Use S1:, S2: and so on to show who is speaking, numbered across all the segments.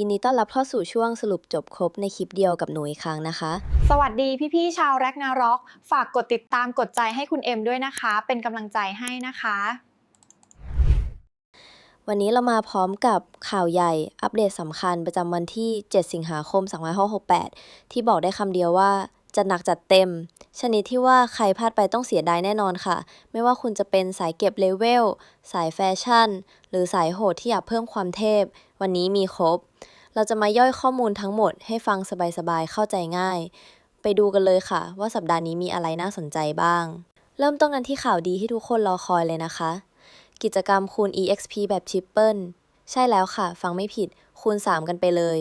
S1: ยินดีต้อนรับเข้าสู่ช่วงสรุปจบครบในคลิปเดียวกับหนูอีกครั้งนะคะ
S2: สวัสดีพี่ๆชาวแร็กนาร็อก ฝากกดติดตามกดใจให้คุณเอ็มด้วยนะคะ เป็นกำลังใจให้นะคะ
S1: วันนี้เรามาพร้อมกับข่าวใหญ่อัปเดตสำคัญประจำวันที่ 7 สิงหาคม 2568 ที่บอกได้คำเดียวว่า จะหนักจัดเต็ม ชนิดที่ว่าใครพลาดไปต้องเสียดายแน่นอนค่ะ ไม่ว่าคุณจะเป็นสายเก็บเลเวล สายแฟชั่น หรือสายโหดที่อยากเพิ่มความเทพ วันนี้มีครบ เราจะมาย่อยข้อมูลทั้งหมดให้ฟังสบายๆ เข้าใจง่าย ไปดูกันเลยค่ะ ว่าสัปดาห์นี้มีอะไรน่าสนใจบ้าง เริ่มต้นกันที่ข่าวดีที่ทุกคนรอคอยเลยนะคะ กิจกรรมคูณ EXP แบบชิปเปิลใช่แล้วค่ะ ฟังไม่ผิดคูณ 3 กันไปเลย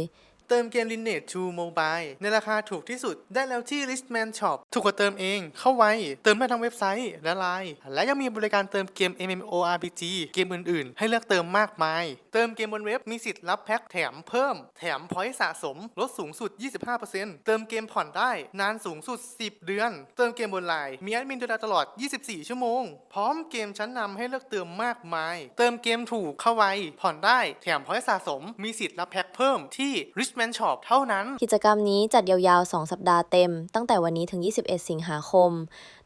S3: เติมเกม Lineage 2 Mobile ในราคาถูกที่สุดได้แล้วที่ Listman Shop ถูกกว่าเติมเอง เข้าไวเติมได้ทั้งเว็บไซต์และไลน์และยังมีบริการเติมเกม MMORPG เกมอื่นๆ ให้เลือกเติมมากมาย เติมเกมบนเว็บมีสิทธิ์รับแพ็คแถมเพิ่ม แถมพอยต์สะสม ลดสูงสุด 25%เติมเกมผ่อนได้นานสูงสุด 10 เดือน เติมเกมบนไลน์มีแอดมินดูแลตลอด 24 ชั่วโมง พร้อมเกมชั้นนำให้เลือกเติมมากมาย เติมเกมถูกเข้าไวผ่อนได้แถมพอยต์สะสม มีสิทธิ์รับแพ็คเพิ่มที่ Richman Shop เท่านั้น
S1: กิจกรรมนี้จัดยาวๆ 2 สัปดาห์เต็ม ตั้งแต่วันนี้ถึง 21 สิงหาคม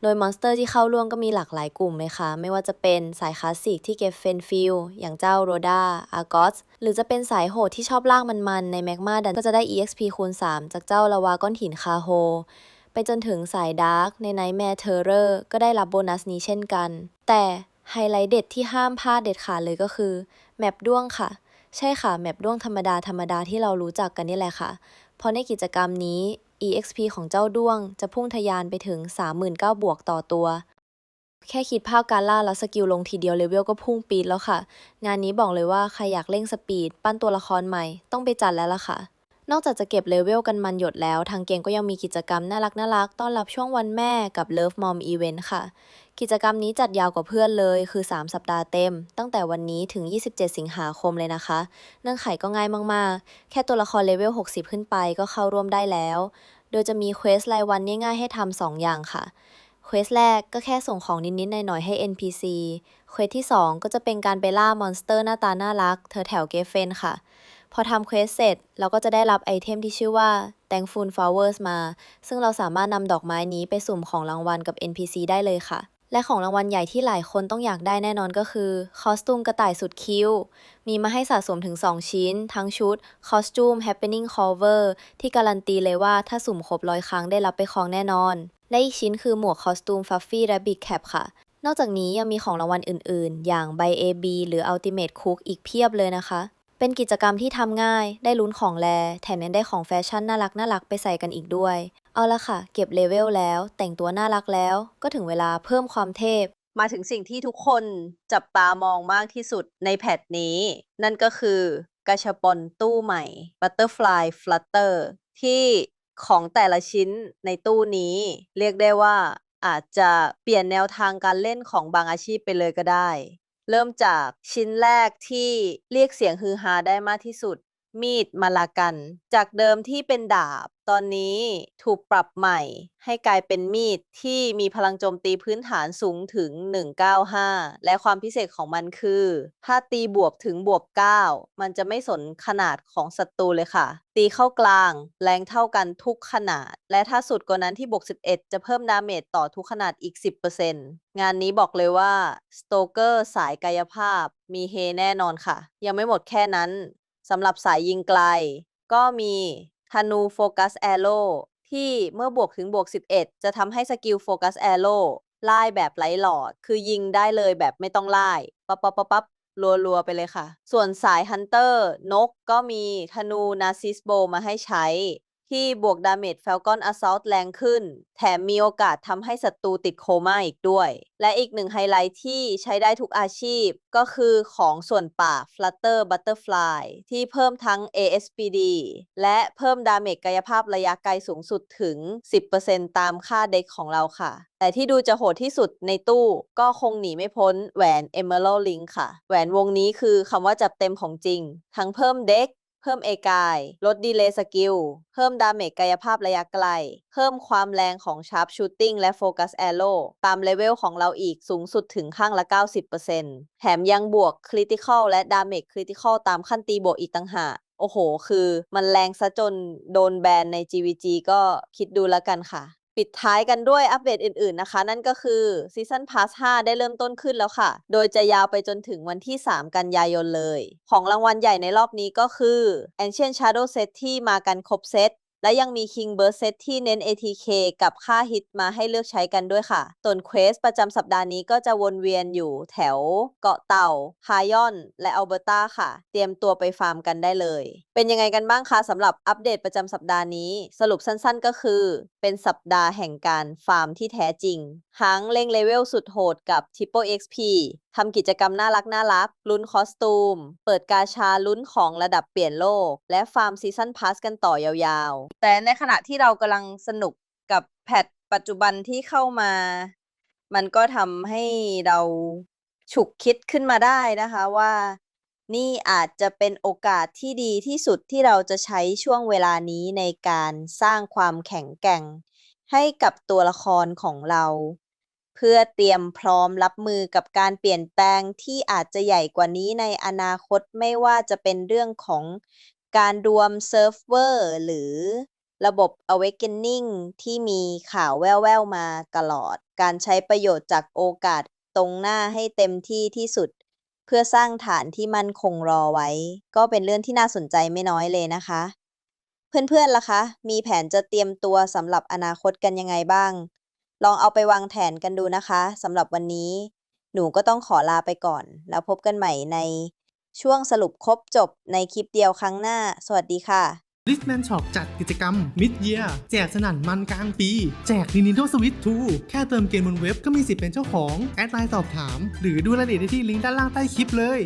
S1: โดยมอนสเตอร์ที่เข้าร่วมก็มีหลากหลายกลุ่มเลยค่ะ ไม่ว่าจะเป็นสายคลาสสิกที่เก็บเฟนฟิลอย่างเจ้าโรดาอาร์กอสหรือจะเป็นสายโหดที่ชอบลากมันๆ ในแมกมาดันก็จะได้ EXP คูณ 3 จากเจ้าลาวาก้อนหินคาโฮไปจนถึงสายดาร์กในไนท์แมร์เทอร์เรอร์ก็ได้รับโบนัสนี้เช่นกัน แต่ไฮไลท์เด็ดที่ห้ามพลาดเด็ดขาดเลยก็คือแมปด้วงค่ะ ใช่ค่ะ แมปด้วงธรรมดาธรรมดาที่เรารู้จักกันนี่แหละค่ะ เพราะในกิจกรรมนี้ EXP ของเจ้าด้วงจะพุ่งทะยานไปถึง 39,000บวกต่อตัว แค่คิดภาพการล่าแล้วสกิลลงทีเดียวเลเวลก็พุ่งปีดแล้วค่ะ งานนี้บอกเลยว่าใครอยากเร่งสปีด ปั้นตัวละครใหม่ต้องไปจัดแล้วล่ะค่ะ นอกจากจะเก็บเลเวลกันมันหยดแล้ว ทางเกมก็ยังมีกิจกรรมน่ารักน่ารักต้อนรับช่วงวันแม่กับ Love Mom Event ค่ะ กิจกรรมนี้จัดยาวกว่าเพื่อนเลย คือ 3 สัปดาห์เต็ม ตั้งแต่วันนี้ถึง 27 สิงหาคมเลยนะคะ เนื่องไขก็ง่ายมากๆ แค่ตัวละครเลเวล 60 ขึ้นไปก็เข้าร่วมได้แล้ว โดยจะมีเควสรายวันง่ายๆให้ทำสองอย่างค่ะเควสแรกก็แค่ส่งของนิดๆหน่อยๆให้ NPC เควสที่ 2 ก็จะเป็นการไปล่ามอนสเตอร์หน้าตาน่ารักเธอแถวเกฟเฟนค่ะ พอทำเควสเสร็จ เราก็จะได้รับไอเทมที่ชื่อว่า Thankful Flowers มา ซึ่งเราสามารถนำดอกไม้นี้ไปสุ่มของรางวัลกับ NPC ได้เลยค่ะ และของรางวัลใหญ่ที่หลายคนต้องอยากได้แน่นอนก็คือคอสตูมกระต่ายสุดคิ้ว มีมาให้สะสมถึง 2 ชิ้น ทั้งชุดคอสตูม Happening Cover ที่การันตีเลยว่าถ้าสุ่มครบร้อยครั้งได้รับไปครองแน่นอน และอีกชิ้นคือหมวกคอสตูม Fluffy Rabbit Cap ค่ะ นอกจากนี้ยังมีของรางวัลอื่น ๆ อย่างใบ AB หรือ Ultimate Cook อีกเพียบเลยนะคะ เป็นกิจกรรมที่ทำง่าย ได้ลุ้นของแล แถมยังได้ของแฟชั่นน่ารักน่ารักไปใส่กันอีกด้วย เอาละค่ะ เก็บเลเวลแล้ว แต่งตัวน่ารักแล้ว ก็ถึงเวลาเพิ่มความเทพ
S4: มาถึงสิ่งที่ทุกคนจับตามองมากที่สุดในแพทนี้ นั่นก็คือกระชบปอนตู้ใหม่ Butterfly Flutter ที่ของแต่ละชิ้นในตู้นี้ เรียกได้ว่าอาจจะเปลี่ยนแนวทางการเล่นของบางอาชีพไปเลยก็ได้ เริ่มจากชิ้นแรกที่เรียกเสียงฮือฮาได้มากที่สุด มีดมาลากัน จากเดิมที่เป็นดาบ ตอนนี้ถูกปรับใหม่ ให้กลายเป็นมีดที่มีพลังโจมตีพื้นฐานสูงถึง 195 และความพิเศษของมันคือ ถ้าตีบวกถึงบวก 9 มันจะไม่สนขนาดของศัตรูเลยค่ะ ตีเข้ากลาง แรงเท่ากันทุกขนาด และถ้าสุดกว่านั้นที่บวก 11 จะเพิ่มดาเมจต่อทุกขนาดอีก 10%งานนี้บอกเลยว่าสโตเกอร์สายกายภาพมีเฮแน่นอนค่ะ ยังไม่หมดแค่นั้น สำหรับสายยิงไกล ก็มีธนูโฟกัสแอโร่ที่เมื่อบวกถึงบวก 11 จะทำให้สกิลโฟกัสแอโร่ไล่แบบไร้หลอด คือยิงได้เลยแบบไม่ต้องไล่ปั๊บปั๊บปั๊บปั๊บรัวๆ ไปเลยค่ะ ส่วนสายฮันเตอร์นกก็มีธนูนาซิสโบมาให้ใช้ ที่บวกดาเมจ Falcon Assault แรงขึ้น แถมมีโอกาสทำให้ศัตรูติดโคม่าอีกด้วย และอีกหนึ่งไฮไลท์ที่ใช้ได้ทุกอาชีพ ก็คือของส่วนป่า Flutter Butterfly ที่เพิ่มทั้ง ASPD และเพิ่มดาเมจกายภาพระยะไกลสูงสุดถึง 10%ตามค่าเด็กของเราค่ะ แต่ที่ดูจะโหดที่สุดในตู้ก็คงหนีไม่พ้นแหวน Emerald Link ค่ะ แหวนวงนี้คือคำว่าจับเต็มของจริง ทั้งเพิ่มเด็ก เพิ่มเอกาย ลดดีเลย์สกิล เพิ่มดาเมจกายภาพระยะไกล เพิ่มความแรงของชาร์ปชูตติ้งและโฟกัสแอโร่ตามเลเวลของเราอีกสูงสุดถึงข้างละ 90%แถมยังบวกคริติคอลและดาเมจคริติคอลตามขั้นตีบวกอีกต่างหากโอ้โห คือมันแรงซะจนโดนแบนใน GVG ก็คิดดูแล้วกันค่ะ ปิดท้ายกันด้วยอัปเดตอื่นๆนะคะ นั่นก็คือซีซันพาส5ได้เริ่มต้นขึ้นแล้วค่ะ โดยจะยาวไปจนถึงวันที่ 3 กันยายนเลย ของรางวัลใหญ่ในรอบนี้ก็คือ Ancient Shadow Set ที่มากันครบเซตและยังมี King Burst Set ที่เน้น ATK กับค่าฮิตมาให้เลือกใช้กันด้วยค่ะ ส่วนเควสประจำสัปดาห์นี้ก็จะวนเวียนอยู่แถวเกาะเต่า คายอน และอัลเบอร์ตาค่ะ เตรียมตัวไปฟาร์มกันได้เลย เป็นยังไงกันบ้างคะสำหรับอัปเดตประจำสัปดาห์นี้ สรุปสั้นๆก็คือ เป็นสัปดาห์แห่งการฟาร์มที่แท้จริงทั้งเล่งเลเวลสุดโหดกับ Triple XP ทำกิจกรรมน่ารักน่ารัก ลุ้นคอสตูม เปิดกาชาลุ้นของระดับเปลี่ยนโลก และฟาร์มซีซันพาสกันต่อยาวๆ แต่ในขณะที่เรากำลังสนุกกับแพทปัจจุบันที่เข้ามา มันก็ทำให้เราฉุกคิดขึ้นมาได้นะคะว่า นี่อาจจะเป็นโอกาสที่ดีที่สุดที่เราจะใช้ช่วงเวลานี้ในการสร้างความแข็งแกร่ง ให้กับตัวละครของเรา เพื่อเตรียมพร้อมรับมือกับการเปลี่ยนแปลงที่อาจจะใหญ่กว่านี้ในอนาคตไม่ว่าจะเป็นเรื่องของการรวมเซิร์ฟเวอร์หรือระบบ Awakening ที่มีข่าวแว่วๆมาตลอด การใช้ประโยชน์จากโอกาสตรงหน้าให้เต็มที่ที่สุด พื่อสร้างฐานที่มั่นคงรอไว้ ก็เป็นเรื่องที่น่าสนใจไม่น้อยเลยนะคะ เพื่อนๆล่ะคะ มีแผนจะเตรียมตัวสำหรับอนาคตกันยังไงบ้าง ลองเอาไปวางแผนกันดูนะคะสำหรับวันนี้ หนูก็ต้องขอลาไปก่อน แล้วพบกันใหม่ในช่วงสรุปครบจบในคลิปเดียวครั้งหน้า สวัสดีค่ะ
S3: ลิสแมนช็อปจัดกิจกรรมมิดเยียแจกสนั่นมันกลางปี แจก Nintendo Switch 2 แค่เติมเกมบนเว็บก็มีสิทธิ์เป็นเจ้าของ แอดไลน์สอบถาม หรือดูรายละเอียดได้ที่ลิงก์ด้านล่างใต้คลิปเลย